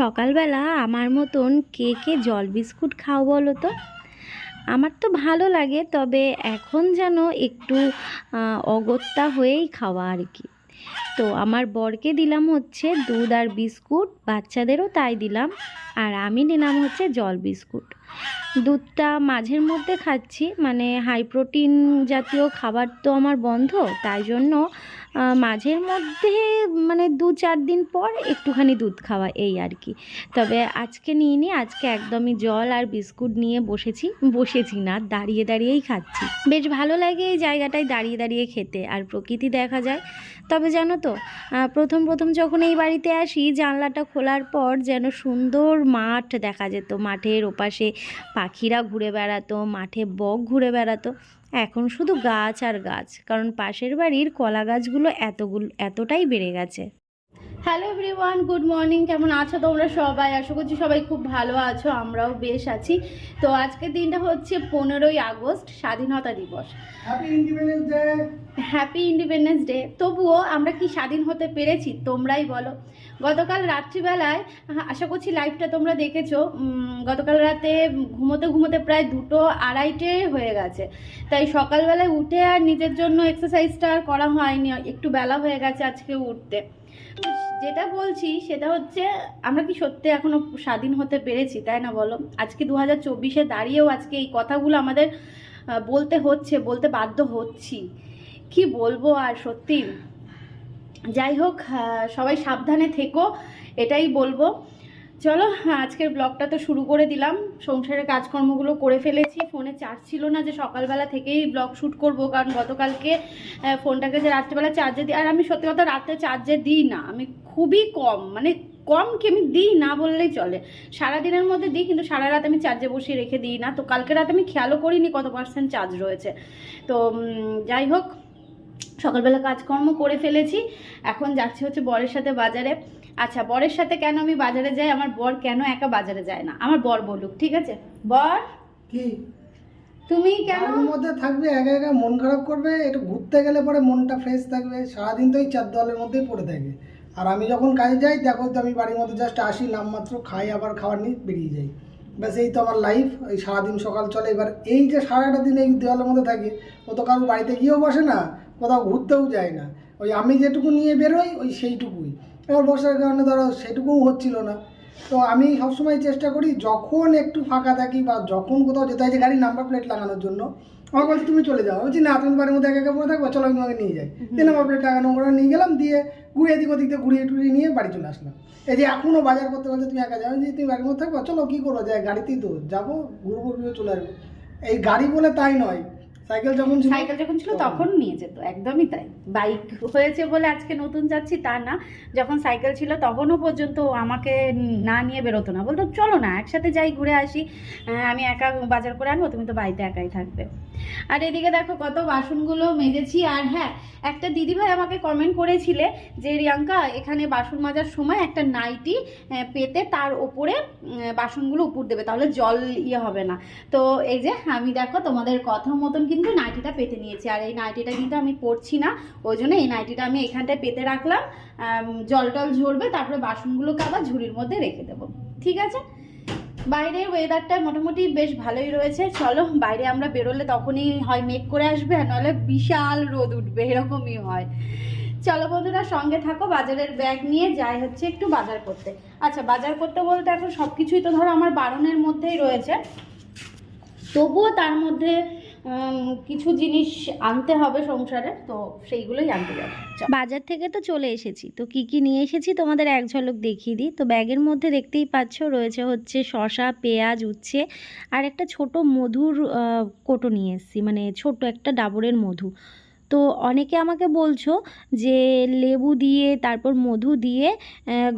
সকালবেলা আমার মতন কে কে জল বিস্কুট খাও বলো তো? আমার তো ভালো লাগে, তবে এখন যেন একটু অগত্যা হয়েই খাওয়া আর কি। তো আমার বরকে দিলাম হচ্ছে দুধ আর বিস্কুট, বাচ্চাদেরও তাই দিলাম, আর আমি নিলাম হচ্ছে জল বিস্কুট। দুধটা মাঝের মধ্যে খাচ্ছি মানে হাই প্রোটিন জাতীয় খাবার তো আমার বন্ধ, তাই জন্য মাঝের মধ্যে মানে দু চার দিন পর একটুখানি দুধ খাওয়া এই আর কি। তবে আজকে নিয়ে নি, আজকে একদমই জল আর বিস্কুট নিয়ে বসেছি বসেছি না, দাঁড়িয়ে দাঁড়িয়েই খাচ্ছি। বেশ ভালো লাগে এই জায়গাটায় দাঁড়িয়ে দাঁড়িয়ে খেতে, আর প্রকৃতি দেখা যায়। তবে জানো তো প্রথম প্রথম যখন এই বাড়িতে আসি, জানলাটা খোলার পর যেন সুন্দর মাঠ দেখা যেত। মাঠের ওপাশে পাখিরা ঘুরে বেড়াতো, মাঠে বক ঘুরে বেড়াতো। এখন শুধু গাছ আর গাছ কারণ পাশের বাড়ির কলা গাছগুলো এতগুলো এতটাই বেড়ে গেছে। হ্যালো এভরিওয়ান গুড মর্নিং কেমন আছো তোমরা সবাই? আশা করছি সবাই খুব ভালো আছো আমরাও বেশ আছি। তো আজকের দিনটা হচ্ছে পনেরোই আগস্ট স্বাধীনতা দিবস। Happy independence day happy independence day তবুও আমরা কি স্বাধীন হতে পেরেছি তোমরাই বলো। গতকাল রাত্রিবেলায় আশা করছি লাইভটা তোমরা দেখেছ গতকাল রাতে ঘুমোতে ঘুমোতে প্রায় দুটো আড়াইটে হয়ে গেছে। তাই সকালবেলায় উঠে আর নিজের জন্য এক্সারসাইজটা আর করা হয়নি, একটু বেলা হয়ে গেছে আজকে উঠতে। যেটা বলছি সেটা হচ্ছে, আমরা কি সত্যি এখনও স্বাধীন হতে পেরেছি, তাই না বলো? আজকে দু হাজার চব্বিশে দাঁড়িয়েও আজকে এই কথাগুলো আমাদের বলতে হচ্ছে, বলতে বাধ্য হচ্ছি। কি বলব আর সত্যি? যাই হোক সবাই সাবধানে থেকো, এটাই বলব। চলো, আজকের ব্লগটা তো শুরু করে দিলাম। সংসারের কাজকর্মগুলো করে ফেলেছি। ফোনে চার্জ ছিল না যে সকালবেলা থেকেই ব্লগ শ্যুট করব, কারণ গতকালকে ফোনটাকে যে রাত্রেবেলা চার্জে দিই আর আমি সত্যি কথা রাত্রে চার্জে দিই না। আমি খুবই কম মানে কম কি আমি দিই না বললেই চলে। সারাদিনের মধ্যে দিই, কিন্তু সারা রাত আমি চার্জে বসিয়ে রেখে দিই না। তো কালকে রাত আমি খেয়ালও করিনি কত পার্সেন্ট চার্জ রয়েছে। তো যাই হোক সকালবেলা কাজকর্ম করে ফেলেছি। এখন যাচ্ছি হচ্ছে বরের সাথে বাজারে। আচ্ছা বরের সাথে কেন আমি বাজারে যাই? আমার বর কেন একা বাজারে যায় না? আমার বর বলুক ঠিক আছে? বর? কি? তুমি কেন? মধ্যে থাকবে একা একা মন খারাপ করবে? একটু ঘুরতে গেলে পরে মনটা ফ্রেশ থাকবে। সারাদিন তো এই চার দলের মধ্যেই পড়ে থাকে। আর আমি যখন কাজে যাই দেখো তো আমি বাড়ির মধ্যে জাস্ট আসি নামমাত্র খাই আবার খাবার নিয়ে বেরিয়ে যাই। ব্যাস এই তো আমার লাইফ এই সারাদিন সকাল চলে। এবার এই যে সারাটা দিন এই দেওয়ালের মধ্যে থাকি ও তো কারোর বাড়িতে গিয়েও বসে না। কোথাও ঘুরতেও যায় না। ওই আমি যেটুকু নিয়ে বেরোই ওই সেইটুকুই। এবার বসার কারণে ধরো সেটুকুও হচ্ছিল না। তো আমি সবসময় চেষ্টা করি যখন একটু ফাঁকা থাকি বা যখন কোথাও যেতে হয় যে গাড়ির নাম্বার প্লেট লাগানোর জন্য আমার বলছে তুমি চলে যাও। বলছি না তুমি বাড়ির মধ্যে একা একা পড়ে থাকব চলো আমি তোমাকে নিয়ে যাই। দিয়ে নাম্বার প্লেট লাগানো করে নিয়ে গেলাম দিয়ে ঘুরে এদিক ওদিক দিয়ে ঘুরিয়ে টুরিয়ে নিয়ে বাড়ি চলে আসলাম। এই যে এখনও বাজার করতে বলছে তুমি একা যাও যে তুমি বাড়ির মধ্যে থাকব? চলো কী করব? যাই গাড়িতেই তো যাব ঘুরবো ঘুরবো চলে আসব। এই গাড়ি বলে তাই নয়। সাইকেল যখন ছিল সাইকেল যখন ছিল তখন। নিয়ে যেত একদমই তাই। বাইক হয়েছে বলে আজকে নতুন যাচ্ছি তা না যখন সাইকেল ছিল তখনও পর্যন্ত আমাকে না নিয়ে বেরোতো না। বলতো চলো না একসাথে যাই ঘুরে আসি। আমি একা বাজার করে আনব তুমি তো বাড়িতে একাই থাকবে। আর এদিকে দেখো কত বাসনগুলো মেজেছি। আর হ্যাঁ একটা দিদিভাই আমাকে কমেন্ট করেছিলে যে রিয়াঙ্কা এখানে বাসন মাজার সময় একটা নাইটি পেতে তার ওপরে বাসনগুলো উপর দেবে তাহলে জল ইয়ে হবে না। তো এই যে আমি দেখো তোমাদের কথা মতন কিন্তু নাইটিটা পেতে নিয়েছি। আর এই নাইটিটা কিন্তু আমি পরছি না, ওই জন্য এই নাইটিটা আমি এখানটায় পেতে রাখলাম। জল টল ঝরবে, তারপরে বাসনগুলোকে আবার ঝুড়ির মধ্যে রেখে দেবো। ঠিক আছে? বাইরের ওয়েদারটা মোটামুটি বেশ ভালোই রয়েছে। চলো, বাইরে আমরা বেরোলে তখনই হয় মেঘ করে আসবে, আর নাহলে বিশাল রোদ উঠবে, এরকমই হয়। চলো বন্ধুরা, সঙ্গে থাকো, বাজারের ব্যাগ নিয়ে যাই হচ্ছে একটু বাজার করতে। আচ্ছা বাজার করতে বলতে এখন সব কিছুই তো ধরো আমার বারণের মধ্যেই রয়েছে। তবুও তার মধ্যে কিছু জিনিস আনতে হবে সংসারে, তো সেইগুলোই আনতে যাব। বাজার থেকে তো চলে এসেছি, তো কি কি নিয়ে এসেছি তোমাদের এক ঝলক দেখিয়ে দিই। তো ব্যাগের মধ্যে দেখতেই পাচ্ছ রয়েছে হচ্ছে শশা পেঁয়াজ, উচ্ছে আর একটা ছোট মধুর কোটো নিয়ে এসেছি মানে ছোট একটা ডাবরের মধু। তো অনেকে আমাকে বলছো যে লেবু দিয়ে তারপর মধু দিয়ে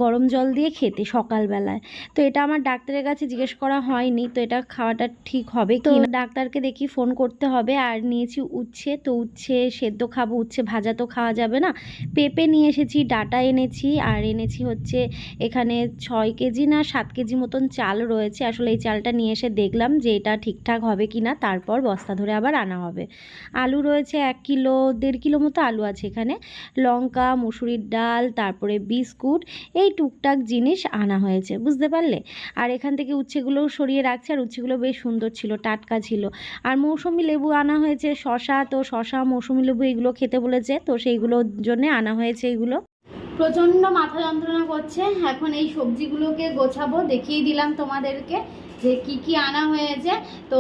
গরম জল দিয়ে খেতে সকালবেলায়। তো এটা আমার ডাক্তারের কাছে জিজ্ঞেস করা হয়নি তো এটা খাওয়াটা ঠিক হবে তো ডাক্তারকে দেখি ফোন করতে হবে আর নিয়েছি উচ্ছে। তো উচ্ছে সেদ্ধ খাব উচ্ছে ভাজা তো খাওয়া যাবে না। পেঁপে নিয়ে এসেছি ডাটা এনেছি আর এনেছি হচ্ছে এখানে ছয় কেজি না সাত কেজি মতন চাল রয়েছে। আসলে এই চালটা নিয়ে এসে দেখলাম যে এটা ঠিকঠাক হবে কি না তারপর বস্তা ধরে আবার আনা হবে। আলু রয়েছে এক কিলো দেড় কিলো মতো আলু আছে এখানে। লঙ্কা, মুসুরির ডাল, তারপরে বিস্কুট, এই টুকটাক জিনিস আনা হয়েছে, বুঝতে পারলে? আর এখান থেকে উচ্ছেগুলোও সরিয়ে রাখছে, আর উচ্ছেগুলো বেশ সুন্দর ছিল, টাটকা ছিল। আর মৌসুমি লেবু আনা হয়েছে শশা তো শশা মৌসুমি লেবু এগুলো খেতে বলেছে, তো সেইগুলোর জন্যে আনা হয়েছে এগুলো। প্রচণ্ড মাথা যন্ত্রণা করছে, এখন এই সবজিগুলোকে গোছাবো, দেখিয়ে দিলাম তোমাদেরকে। যে কি কি আনা হয়েছে, তো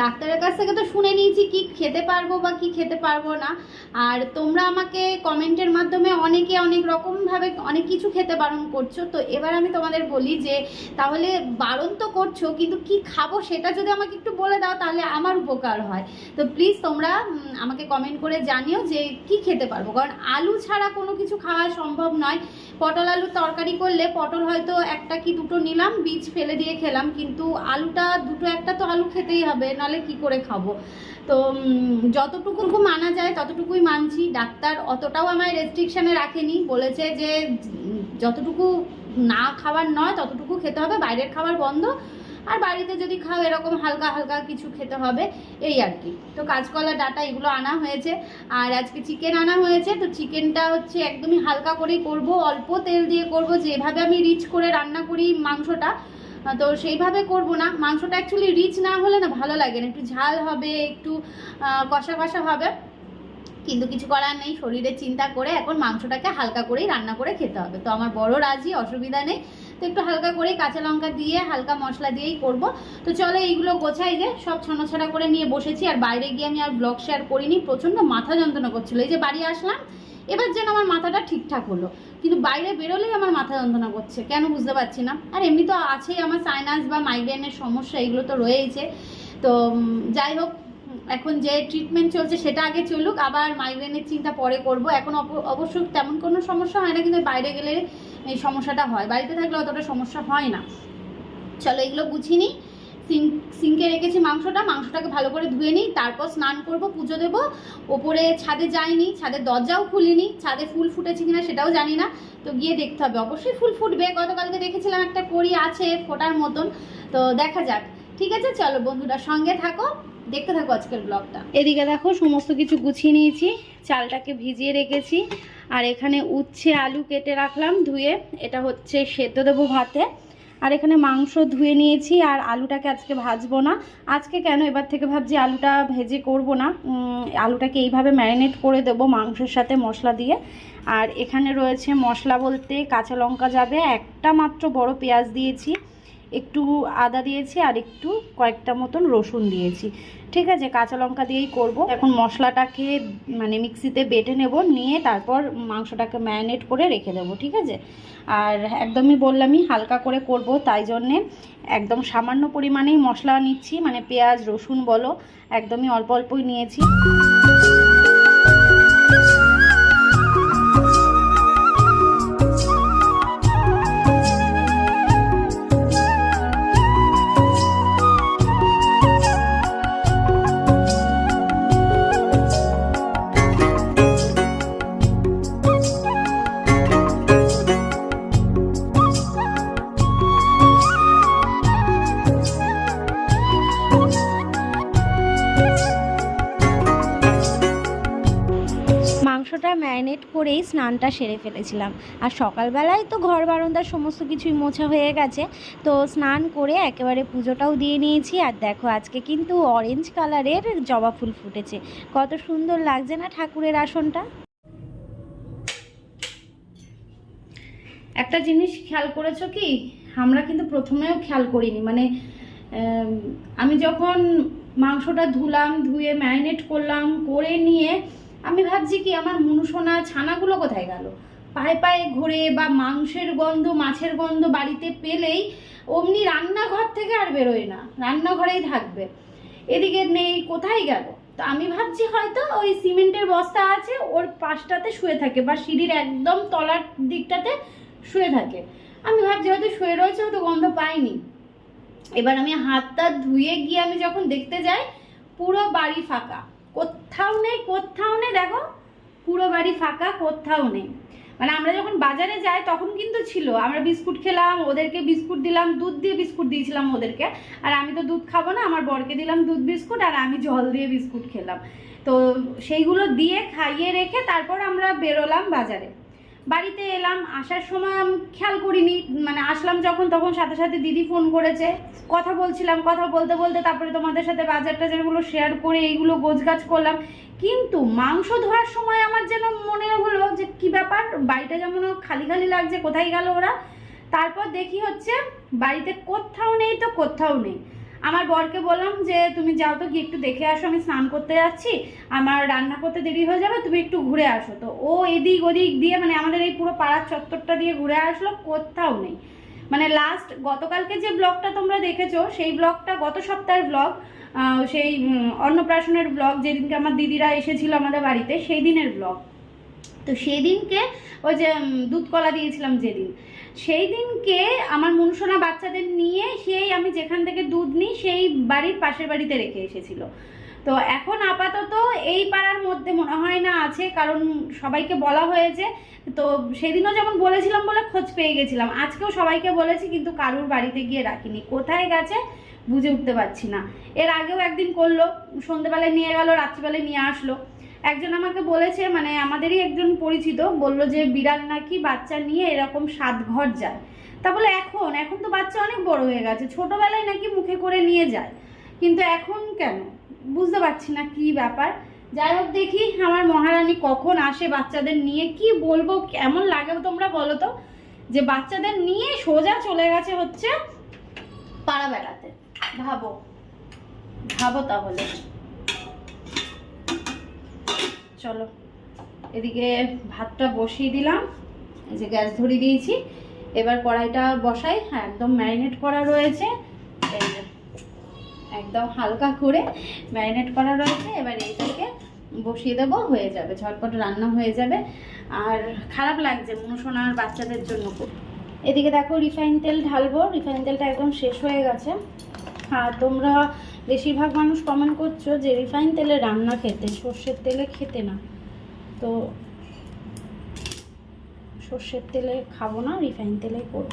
ডাক্তারের কাছ থেকে তো শুনে নিয়েছি কি খেতে পারব বা কি খেতে পারব না। আর তোমরা আমাকে কমেন্টের মাধ্যমে অনেকে অনেক রকমভাবে অনেক কিছু খেতে বারণ করছ। তো এবার আমি তোমাদের বলি যে, তাহলে বারণ তো করছ, কিন্তু কি খাব সেটা যদি আমাকে একটু বলে দাও, তাহলে আমার উপকার হয়। তো প্লিজ তোমরা আমাকে কমেন্ট করে জানিও যে কি খেতে পারব। কারণ আলু ছাড়া কোনো কিছু খাওয়া সম্ভব নয়। পটল আলুর তরকারি করলে পটল হয়তো একটা কি দুটো নিলাম, বীজ ফেলে দিয়ে খেলাম, কিন্তু আলুটা, দুটো একটা তো আলু খেতেই হবে নাহলে কি করে খাব? তো যতটুকু মানা যায়, ততটুকুই মানছি। ডাক্তার অতটাও আমায় রেস্ট্রিকশানে রাখেনি। বলেছে যে, যতটুকু না খাবার নয়, ততটুকু খেতে হবে। বাইরের খাবার বন্ধ। আর বাড়িতে যদি খাও, এরকম হালকা হালকা কিছু খেতে হবে। এই আর কি। তো কাঁচকলা, ডাটা, এগুলো আনা হয়েছে। আর আজকে চিকেন আনা হয়েছে। তো চিকেনটা হচ্ছে একদমই হালকা করেই করব। অল্প তেল দিয়ে করব। যেভাবে আমি রিচ করে রান্না করি মাংসটা তো সেইভাবে করব না। মাংসটা অ্যাকচুয়ালি রিচ না হলে না ভালো লাগে না। একটু ঝাল হবে, একটু কষা কষা হবে। কিন্তু কিছু করার নেই শরীরের চিন্তা করে এখন মাংসটাকে হালকা করেই রান্না করে খেতে হবে। তো আমার বড় রাজি, অসুবিধা নেই। তো একটু হালকা করে কাঁচা লঙ্কা দিয়ে, হালকা মশলা দিয়েই করব। তো চলো এইগুলো গোছাই যে, সব ছনাছড়া করে নিয়ে বসেছি। আর বাইরে গিয়ে আমি আর ব্লগ শেয়ার করিনি। প্রচণ্ড মাথা যন্ত্রণা করছিল। এই যে বাড়ি আসলাম, এবার যেন আমার মাথাটা ঠিকঠাক হলো। কিন্তু বাইরে বেরোলেই আমার মাথা যন্ত্রণা করছে। কেন বুঝতে পারছি না। আর এমনি তো আছেই আমার সাইনাস বা মাইগ্রেনের সমস্যা, এগুলো তো রয়েইছে। তো যাই হোক, এখন যে ট্রিটমেন্ট চলছে সেটা আগে চলুক, আবার মাইগ্রেনের চিন্তা পরে করব। এখন অবশ্য তেমন কোনো সমস্যা হয় না, কিন্তু বাইরে গেলে এই সমস্যাটা হয়। বাড়িতে থাকলে অতটা সমস্যা হয় না। চলো এগুলো বুঝিনি। সিঙ্ক রেখেছি মাংসটা, মাংসটাকে ভালো করে ধুয়ে নিই, তারপর স্নান করব, পুজো দেবো। ওপরে ছাদে যাইনি ছাদের দরজাও খুলিনি, ছাদে ফুল ফুটেছে কিনা সেটাও জানি না। তো গিয়ে দেখতে হবে। অবশ্যই ফুল ফুটবে, গতকালকে দেখেছিলাম একটা কড়ি আছে ফোটার মতন। তো দেখা যাক। ঠিক আছে, চলো বন্ধুরা, সঙ্গে থাকো। দেখতে থাকো আজকের ব্লগটা। এদিকে দেখো, সমস্ত কিছু গুছিয়ে নিয়েছি, চালটাকে ভিজিয়ে রেখেছি। আর এখানে উচ্ছে আলু কেটে রাখলাম ধুয়ে। এটা হচ্ছে সেদ্ধ দেবো ভাতে। আর এখানে মাংস ধুয়ে নিয়েছি আর আলুটাকে আজকে ভাজবো না। আজকে কেন? এবার থেকে ভাবছি আলুটা ভেজে করব না। আলুটাকে এইভাবে ম্যারিনেট করে দেব মাংসের সাথে মশলা দিয়ে। আর এখানে রয়েছে মশলা বলতে কাঁচা লঙ্কা যাবে। একটা মাত্র বড় পেঁয়াজ দিয়েছি। একটু আদা দিয়েছি আর একটু কয়েকটা মতন রসুন দিয়েছি। ঠিক আছে, কাঁচা লঙ্কা দিয়েই করব। এখন মশলাটাকে মানে মিক্সিতে বেটে নেব, নিয়ে তারপর মাংসটাকে ম্যারিনেট করে রেখে দেবো, ঠিক আছে? আর একদমই বললামই, হালকা করে করব, তাই জন্যে একদম সামান্য পরিমাণেই মশলা নিচ্ছি মানে পেঁয়াজ, রসুন বলো, একদমই অল্প অল্পই নিয়েছি। স্নানটা সেরে ফেলেছিলাম। আর সকালবেলায় তো ঘর বারান্দার সমস্ত কিছুই মোছা হয়ে গেছে। তো স্নান করে একেবারে পুজোটাও দিয়ে নিয়েছি। আর দেখো, আজকে কিন্তু অরেঞ্জ কালারের জবা ফুল ফুটেছে। কত সুন্দর লাগছে না ঠাকুরের আসনটা? একটা জিনিস খেয়াল করেছ কি? আমরা কিন্তু প্রথমেও খেয়াল করিনি। মানে আমি যখন মাংসটা ধুলাম, ধুয়ে ম্যারিনেট করলাম, করে নিয়ে আমি ভাবছি কি, আমার মুনুসোনা ছানাগুলো কোথায় গেল? পায়ে পায়ে ঘুরে বা মাংসের গন্ধ, মাছের গন্ধ বাড়িতে পেলেই অমনি রান্নাঘর থেকে আর বেরোয় না, রান্নাঘরেই থাকবে। এদিকে নেই, কোথায় গেল? তো আমি ভাবছি হয়তো ওই সিমেন্টের বস্তা আছে, ওর পাশটাতে শুয়ে থাকে বা সিঁড়ির একদম তলার দিকটাতে শুয়ে থাকে। আমি ভাবছি হয়তো শুয়ে রয়েছে, হয়তো গন্ধ পাইনি এবার আমি হাতটা ধুয়ে গিয়ে আমি যখন দেখতে যাই, পুরো বাড়ি ফাঁকা। কোথাও নেই কোথাও নেই, দেখো, পুরো বাড়ি ফাঁকা, কোথাও নেই। মানে আমরা যখন বাজারে যাই, তখন কিন্তু ছিল, আমরা বিস্কুট খেলাম, ওদেরকে বিস্কুট দিলাম, দুধ দিয়ে বিস্কুট দিয়েছিলাম ওদেরকে, আর আমি তো দুধ খাব না, আমার বরকে দিলাম দুধ বিস্কুট, আর আমি জল দিয়ে বিস্কুট খেলাম। তো সেইগুলো দিয়ে খাইয়ে রেখে তারপর আমরা বেরোলাম বাজারে। বাড়িতে এলাম, আসার সময় আমি খেয়াল করিনি মানে আসলাম যখন, তখন সাথে সাথে দিদি ফোন করেছে। কথা বলছিলাম, কথা বলতে বলতে তারপরে তোমাদের সাথে বাজার টাজারগুলো শেয়ার করে এইগুলো গোছগাছ করলাম। কিন্তু মাংস ধোয়ার সময় আমার যেন মনে হলো যে কি ব্যাপার, বাড়িটা যেমন খালি খালি লাগছে, কোথায় গেল ওরা? তারপর দেখি হচ্ছে, বাড়িতে কোথাও নেই তো কোথাও নেই। আমার বরকে বললাম যে, তুমি যাও তো, গিয়ে একটু দেখে আসো, আমি স্নান করতে যাচ্ছি। আমার রান্না করতে দেরি হয়ে যাবে, তুমি একটু ঘুরে আসো। তো ও এদিক ওদিক দিয়ে মানে আমাদের এই পুরো পাড়ার চত্বরটা দিয়ে ঘুরে আসলো, কোথাও নেই। মানে লাস্ট গতকালকে যে ব্লগটা তোমরা দেখেছ, সেই ব্লগটা গত সপ্তাহের ব্লগ সেই অন্নপ্রাশনের ব্লগ যেদিনকে আমার দিদিরা এসেছিল আমাদের বাড়িতে সেই দিনের ব্লগ তো সেই দিনকে ওই যে দুধ কলা দিয়েছিলাম যেদিন। সেই দিনকে আমার মনসোনা বাচ্চাদের নিয়ে সেই আমি যেখান থেকে দুধ নিই, সেই বাড়ির পাশের বাড়িতে রেখে এসেছিল। তো এখন আপাতত এই পাড়ার মধ্যে মনে হয় না আছে, কারণ সবাইকে বলা হয়েছে। তো সেদিনও যেমন বলেছিলাম বলে খোঁজ পেয়ে গেছিলাম, আজকেও সবাইকে বলেছি, কিন্তু কারুর বাড়িতে গিয়ে রাখিনি। কোথায় গেছে বুঝে উঠতে পারছি না। এর আগেও একদিন করল, সন্ধেবেলায় নিয়ে গেল, রাত্রিবেলায় নিয়ে আসলো। একজন আমাকে বলেছে মানে আমাদেরই একজন পরিচিত, বলল যে বিড়াল নাকি বাচ্চা নিয়ে এরকম সাত ঘর যায়। তা বলে, এখন? এখন তো বাচ্চা অনেক বড় হয়ে গেছে, ছোটবেলায় নাকি মুখে করে নিয়ে যায়। কিন্তু এখন কেন? বুঝতে পারছি না কি ব্যাপার। যাই হোক দেখি আমার মহারানী কখন আসে বাচ্চাদের নিয়ে, কি বলব, কেমন লাগে তোমরা বলো তো? যে বাচ্চাদের নিয়ে সোজা চলে গেছে হচ্ছে পাড়া বেড়াতে ভাবো। ভাবো তাহলে। চলো। এদিকে ভাতটা বসিয়ে দিলাম যে গ্যাস ধরিয়ে দিয়েছি। এবার কড়াইটা বসাই হ্যাঁ একদম ম্যারিনেট করা রয়েছে। একদম হালকা করে ম্যারিনেট করা রয়েছে। এবার এইটাকে বসিয়ে দেবো, হয়ে যাবে, ঝটপট রান্না হয়ে যাবে। আর খারাপ লাগছে মনুসোনার বাচ্চাদের জন্য এদিকে দেখো রিফাইন তেল ঢালবো, রিফাইন তেলটা একদম শেষ হয়ে গেছে। আর তোমরা বেশিরভাগ মানুষ কমেন্ট করছ যে রিফাইন তেলে রান্না খেতে, সর্ষের তেলে খেতে না। তো সর্ষের তেলে খাব না রিফাইন তেলেই করব।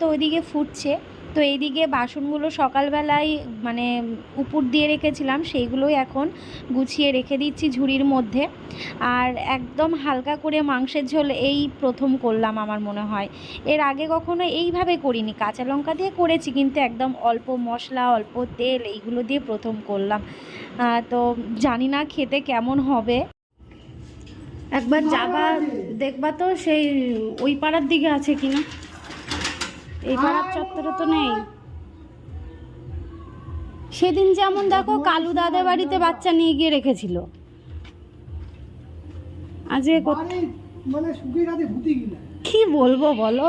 তো ওইদিকে ফুটছে। তো এইদিকে বাসনগুলো সকালবেলায় মানে উপর দিয়ে রেখেছিলাম, সেইগুলোই এখন গুছিয়ে রেখে দিচ্ছি ঝুড়ির মধ্যে। আর একদম হালকা করে মাংসের ঝোল এই প্রথম করলাম আমার মনে হয়। এর আগে কখনো এইভাবে করিনি, কাঁচা লঙ্কা দিয়ে করেছি, কিন্তু একদম অল্প মশলা, অল্প তেল এইগুলো দিয়ে প্রথম করলাম। তো জানি না খেতে কেমন হবে। একবার যাবা, দেখবা তো সেই ওই পাড়ার দিকে আছে কিনা। এই পাড়ার চত্বরে তো নেই। সেদিন যেমন দেখো কালু দাদের বাড়িতে বাচ্চা নিয়ে গিয়ে রেখেছিল। মানে মানে কি বলব বলো?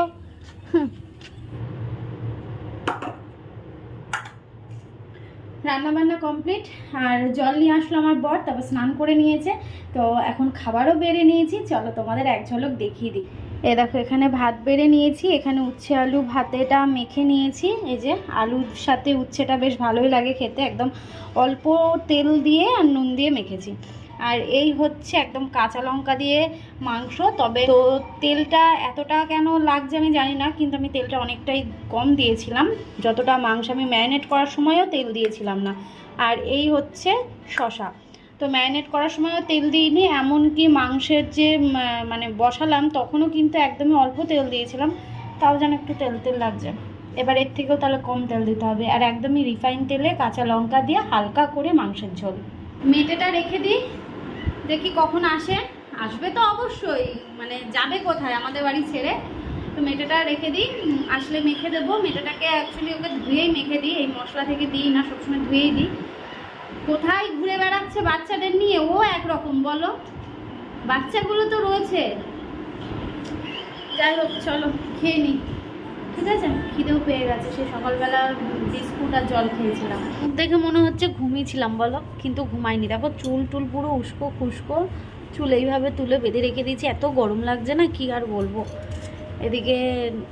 রান্না বান্না কমপ্লিট আর জল নিয়ে আসলো আমার বর তারপর স্নান করে নিয়েছে। তো এখন খাবারও বেড়ে নিয়েছি। চলো তোমাদের এক ঝলক দেখিয়ে দিই। এ দেখো, এখানে ভাত বেড়ে নিয়েছি, এখানে উচ্ছে আলু ভাতেটা মেখে নিয়েছি। এই যে আলুর সাথে উচ্ছেটা বেশ ভালোই লাগে খেতে, একদম অল্প তেল দিয়ে আর নুন দিয়ে মেখেছি। আর এই হচ্ছে একদম কাঁচা লঙ্কা দিয়ে মাংস, তবে তো তেলটা এতটা কেন লাগছে আমি জানি না, কিন্তু আমি তেলটা অনেকটাই কম দিয়েছিলাম। যতটা মাংস আমি ম্যারিনেট করার সময়ও তেল দিয়েছিলাম না। আর এই হচ্ছে শশা তো ম্যারিনেট করার সময়ও তেল দিইনি, এমনকি মাংসের যে মানে বসালাম তখনও কিন্তু একদমই অল্প তেল দিয়েছিলাম, তাও যেন একটু তেল তেল লাগছে। এবার এর থেকেও তাহলে কম তেল দিতে হবে, আর একদমই রিফাইন তেলে কাঁচা লঙ্কা দিয়ে হালকা করে মাংসের ঝোল। মেটেটা রেখে দিই, দেখি কখন আসে। আসবে তো অবশ্যই মানে যাবে কোথায়, আমাদের বাড়ি ছেড়ে। তো মেটেটা রেখে দিই আসলে মেখে দেবো। মেটেটাকে অ্যাকচুয়ালি ওকে ধুয়েই মেখে দিই, এই মশলা থেকে দিই না, সবসময় ধুয়েই দিই। কোথায় ঘুরে বেড়াচ্ছে বাচ্চাদের নিয়ে? ও একরকম, বলো। বাচ্চাগুলো তো রয়েছে। যাই হোক, চলো, খেয়ে নিই ঠিক আছে? খিদেও পেয়ে গেছে। সে সকালবেলা বিস্কুট আর জল খেয়েছিলাম। দেখে মনে হচ্ছে ঘুমিয়েছিলাম, বলো। কিন্তু ঘুমাইনি। দেখো, চুল টুল পুরো উস্কো খুস্কো। চুল এইভাবে তুলে বেঁধে রেখে দিয়েছি। এত গরম লাগছে না, কি আর বলব। এদিকে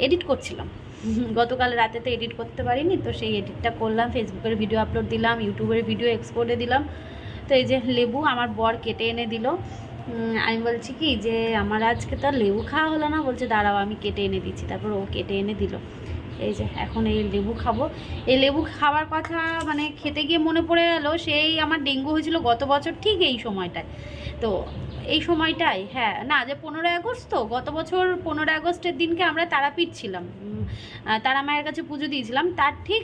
এডিট করছিলাম। গতকাল রাতে তো এডিট করতে পারিনি, তো সেই এডিটটা করলাম ফেসবুকের ভিডিও আপলোড দিলাম ইউটিউবের ভিডিও এক্সপোর্টে দিলাম। তো এই যে লেবু আমার বর কেটে এনে দিল। আমি বলছি কি যে, আমার আজকে তো লেবু খাওয়া হলো না, বলছে দাঁড়াও আমি কেটে এনে দিচ্ছি। তারপর ও কেটে এনে দিল। এই যে এখন এই লেবু খাব। এই লেবু খাওয়ার কথা মানে খেতে গিয়ে মনে পড়ে গেল, সেই আমার ডেঙ্গু হয়েছিল গত বছর ঠিক এই সময়টায়। তো এই সময়টাই হ্যাঁ। না যে পনেরোই আগস্ট তো গত বছর পনেরোই আগস্টের দিনকে আমরা তারাপীঠ ছিলাম। তারা মায়ের কাছে পুজো দিয়েছিলাম। তার ঠিক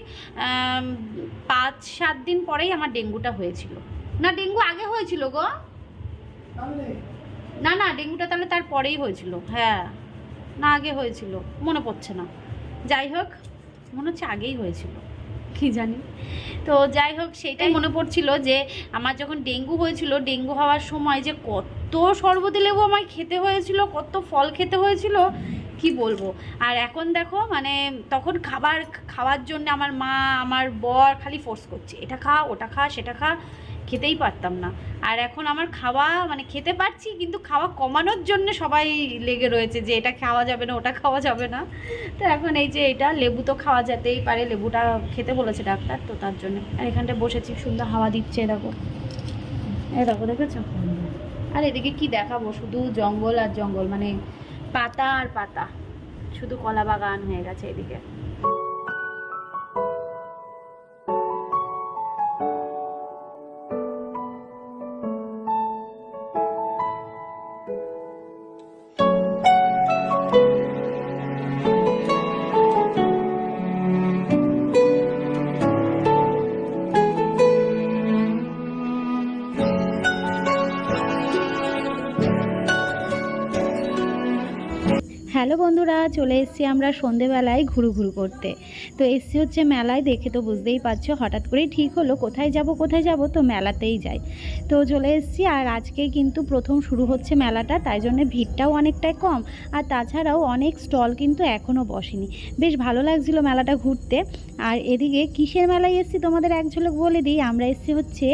পাঁচ সাত দিন পরেই আমার ডেঙ্গুটা হয়েছিল। না ডেঙ্গু আগে হয়েছিল গো। না না ডেঙ্গুটা তাহলে তার পরেই হয়েছিল হ্যাঁ। না আগে হয়েছিল। মনে পড়ছে না। যাই হোক মনে হচ্ছে আগেই হয়েছিল। কি জানি। তো যাই হোক, সেটাই মনে পড়ছিল যে আমার যখন ডেঙ্গু হয়েছিল, ডেঙ্গু হওয়ার সময় যে কত শরবতি লেবু আমায় খেতে হয়েছিল, কত ফল খেতে হয়েছিল, কি বলব? আর এখন দেখো মানে তখন খাবার, খাওয়ার জন্য আমার মা, আমার বর খালি ফোর্স করছে। এটা খা, ওটা খা, সেটা খা। খেতেই পারতাম না। আর এখন আমার খাওয়া মানে খেতে পারছি, কিন্তু খাওয়া কমানোর জন্য সবাই লেগে রয়েছে যে এটা খাওয়া যাবে না, ওটা খাওয়া যাবে না। তো এখন এই যে এটা, লেবু তো খাওয়া যেতেই পারে, লেবুটা খেতে বলেছে ডাক্তার, তো তার জন্য। আর এখানটা বসেছি, সুন্দর হাওয়া দিচ্ছে এরকম এ দেখো, দেখেছ? আর এদিকে কি দেখাবো? শুধু জঙ্গল আর জঙ্গল মানে পাতা আর পাতা। শুধু কলা বাগান হয়ে গেছে এদিকে। চলে এসেছি আমরা সন্ধেবেলায় ঘুরু ঘুরু করতে। তো এসছি হচ্ছে মেলায়, দেখে তো বুঝতেই পারছ, হঠাৎ করেই ঠিক হলো, কোথায় যাব কোথায় যাব, তো মেলাতেই যাই। তো চলে এসেছি, আর আজকে কিন্তু প্রথম শুরু হচ্ছে মেলাটা, তাই জন্য ভিড়টাও অনেকটাই কম, আর তাছাড়াও অনেক স্টল কিন্তু এখনও বসেনি। বেশ ভালো লাগছিল মেলাটা ঘুরতে। আর এদিকে কিসের মেলায় এসেছি তোমাদের এক ঝলক বলে দিই, আমরা এসেছি হচ্ছে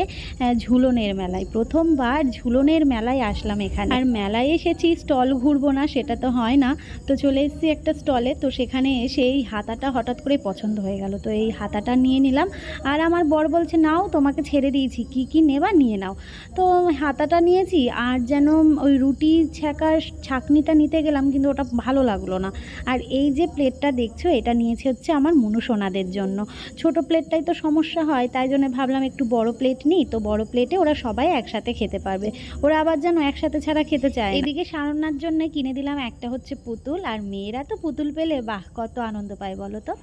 ঝুলনের মেলায়। প্রথমবার ঝুলনের মেলায় আসলাম এখানে। আর মেলায় এসেছি, স্টল ঘুরবো না, সেটা তো হয় না। তো চলে এসেছি একটা স্টলে, তো সেখানে এসে এই হাতাটা হঠাৎ করে পছন্দ হয়ে গেল। তো এই হাতাটা নিয়ে নিলাম। আর আমার বর বলছে, নাও, তোমাকে ছেড়ে দিয়েছি। কি কি নেবা, নিয়ে নাও। তো হাতাটা নিয়েছি, আর যেন ওই রুটি ছ্যাঁকার ছাকনিটা নিতে গেলাম, কিন্তু ওটা ভালো লাগল না। আর এই যে প্লেটটা দেখছ, এটা নিয়েছে হচ্ছে আমার মনুসোনাদের জন্য। ছোট প্লেটটাই তো সমস্যা হয়, তাই জন্য ভাবলাম একটু বড় প্লেট নিই। তো বড় প্লেটে ওরা সবাই একসাথে খেতে পারবে। ওরা আবার যেন একসাথে ছাড়া খেতে চায় এদিকে সারনার জন্য কিনে দিলাম একটা হচ্ছে পুতুল আর মেয়েরা তো পুতুল পেলে বাহ, কত আনন্দ পায়, বলো তো।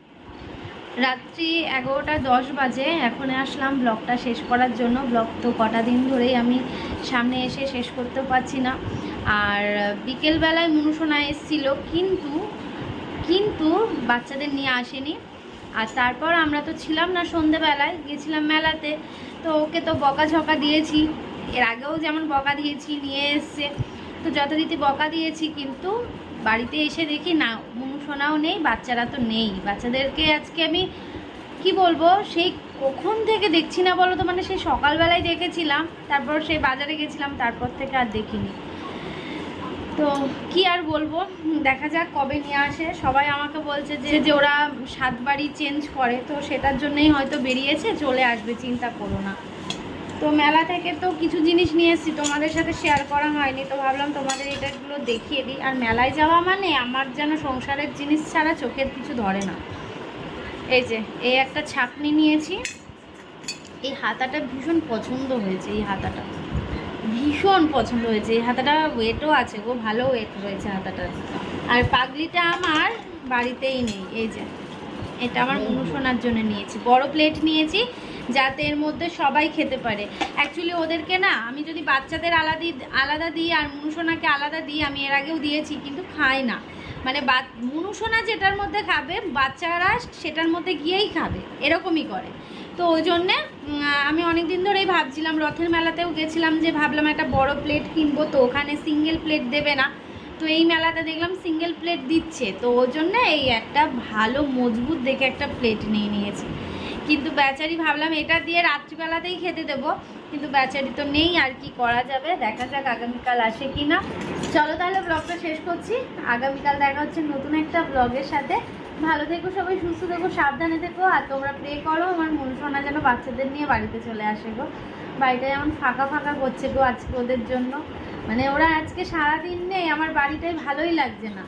রাত্রি এগারোটা দশ বাজে, এখন আসলাম, ব্লগটা শেষ করার জন্য। ব্লগ তো কটা দিন ধরেই আমি সামনে এসে শেষ করতেও পারছি না। আর বিকেলবেলায় মনুষণা এসেছিল, কিন্তু কিন্তু বাচ্চাদের নিয়ে আসেনি। আর তারপর আমরা তো ছিলাম না সন্ধেবেলায় গেছিলাম মেলাতে। তো ওকে তো বকা ঝকা দিয়েছি, এর আগেও যেমন বকা দিয়েছি, নিয়ে এসছে। তো যথারীতি বকা দিয়েছি, কিন্তু বাড়িতে এসে দেখি না মুনুসোনাও নেই, বাচ্চারা তো নেই। বাচ্চাদেরকে আজকে আমি কি বলব, সেই কখন থেকে দেখছি না বলো তো মানে সেই সকালবেলায় দেখেছিলাম, তারপর সেই বাজারে গেছিলাম, তারপর থেকে আর দেখিনি। তো কি আর বলব, দেখা যাক কবে নিয়ে আসে। সবাই আমাকে বলছে যে যে ওরা সাত বাড়ি চেঞ্জ করে, তো সেটার জন্যই হয়তো বেরিয়েছে, চলে আসবে, চিন্তা করো না। তো মেলা থেকে তো কিছু জিনিস নিয়ে এসেছি তোমাদের সাথে শেয়ার করা হয়নি তো ভাবলাম তোমাদের এটাগুলো দেখিয়ে দিই। আর মেলায় যাওয়া মানে আমার যেন সংসারের জিনিস ছাড়া চোখের কিছু ধরে না। এই যে এই একটা ছাকনি নিয়েছি। এই হাতাটা ভীষণ পছন্দ হয়েছে এই হাতাটা। ভীষণ পছন্দ হয়েছে এই হাতাটা ওয়েটও আছে গো ভালো ওয়েট রয়েছে হাতাটার। আর পাগলিটা আমার বাড়িতেই নেই এই যে। এটা আমার মনুষণার জন্য নিয়েছি। বড় প্লেট নিয়েছি যাতে এর মধ্যে সবাই খেতে পারে। অ্যাকচুয়ালি ওদেরকে না, আমি যদি বাচ্চাদের আলাদি, আলাদা দিই আর মনুষণাকে আলাদা দিই, আমি এর আগেও দিয়েছি, কিন্তু খায় না। মানে বা মনুষণা যেটার মধ্যে খাবে, বাচ্চারা সেটার মধ্যে গিয়েই খাবে, এরকমই করে। তো ওই জন্যে আমি অনেক দিন ধরেই ভাবছিলাম, রথের মেলাতেও গেছিলাম যে ভাবলাম একটা বড় প্লেট কিনবো, তো ওখানে সিঙ্গেল প্লেট দেবে না। তো এই মেলাতে দেখলাম সিঙ্গেল প্লেট দিচ্ছে, তো ওই জন্য এই একটা ভালো, মজবুত দেখে একটা প্লেট নিয়ে নিয়েছি। কিন্তু বেচারি ভাবলাম এটা দিয়ে রাত্রিবেলাতেই খেতে দেবো। কিন্তু বেচারি তো নেই, আর কি করা যাবে? দেখা যাক আগামীকাল আসে কি না চলো তাহলে ব্লগটা শেষ করছি। আগামীকাল দেখা হচ্ছে নতুন একটা ব্লগের সাথে। ভালো থেকো সবাই, সুস্থ থেকো, সাবধানে থেকো, আর তোমরা প্রে করো, আমার মন মনুষণা যেন বাচ্চাদের নিয়ে বাড়িতে চলে আসে গো। বাড়িটা যেমন ফাঁকা ফাঁকা করছে গো আজকে ওদের জন্য। মানে ওরা আজকে সারাদিন নেই, আমার বাড়িটাই ভালোই লাগছে না।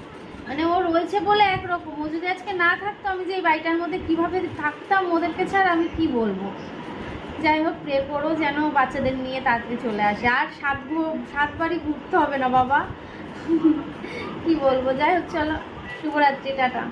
মানে ও রয়েছে বলে একরকম। ও যদি আজকে না থাকতো, আমি যে এই বাড়িটার মধ্যে কীভাবে থাকতাম, ওদেরকে ছাড়া আমি কি বলব? যাই হোক প্রে করো যেন বাচ্চাদের নিয়ে তাড়াতাড়ি চলে আসে। আর সাত সাতবারই ঘুরতে হবে না বাবা? কি বলব? যাই হোক, চলো। শুভরাত্রি, টাটা।